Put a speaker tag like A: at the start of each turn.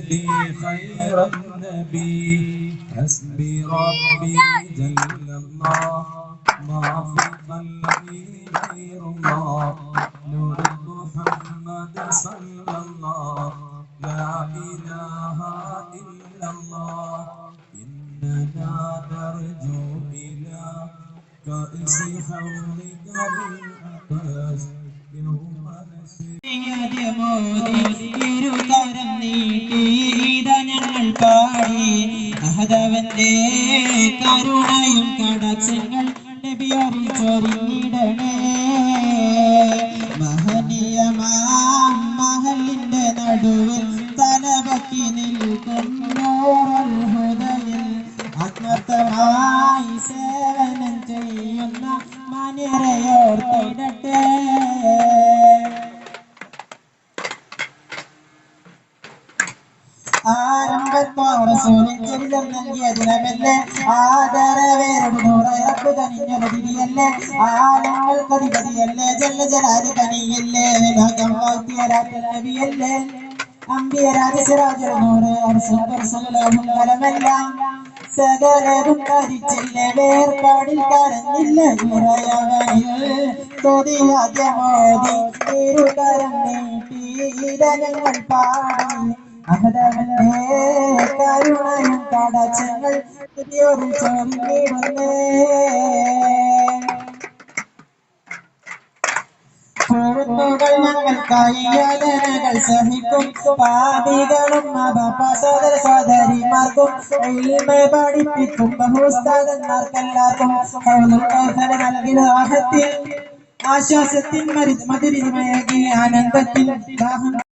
A: لي خير النبي. حسبي ربي جل الله. ما في قلبي غير الله. نور محمد صلى الله. لا إله إلا الله. إننا نرجو إلى كأس حولك بالعطش يوم نسير
B: مودي ഇതാ ഞങ്ങൾ പാടി. അഹദവന്റെ കരുണയും കടച്ചങ്ങൾ നബിയോറിൽ ചൊരിഞ്ഞിടണേ. മഹനീയമാം മഹലിന്റെ നടുവിൽ തലപക്കി നിൽക്കും ആരംഭത്തോറസൂലിൻ ചരിതം നൽകിയ ദിനമല്ലേ ആദരവേറെടുന്നൂറപ്പ് കനിഞ്ഞൊരു തിരിയല്ലേ ആലങ്ങൾക്കധിപതിയല്ലേ ജല്ല ജലാതി കനിയല്ലേ നബിയല്ലേ അമ്പിയ രാജസിരാജനൂറ് അർസുലമെല്ലാം സകലതും കരിച്ചില്ല വേർപാടിൽ കരഞ്ഞില്ല ഇറയവനിൽ തൊടിയാദ്യമോദി ഇരുകരം നീട്ടി ഇടങ്ങൾ പാടി കരുണയും കടച്ചങ്ങൾ പുതിയൊരു ചൊല്ലിടുന്നേ കുരുന്നുകൾ ഞങ്ങൾക്കായി യാതനകൾ സഹിക്കും പാപികളും അപപ സോദര സോദരിമാർക്കും പഠിപ്പിക്കും ബഹുസ്താദന്മാർക്കെല്ലാവർക്കും ഹൗലുൽ കൗസർ നൽകി ദാഹത്തിൽ ആശ്വാസത്തിൻ മരുത് ആനന്ദത്തിൽ ദാഹം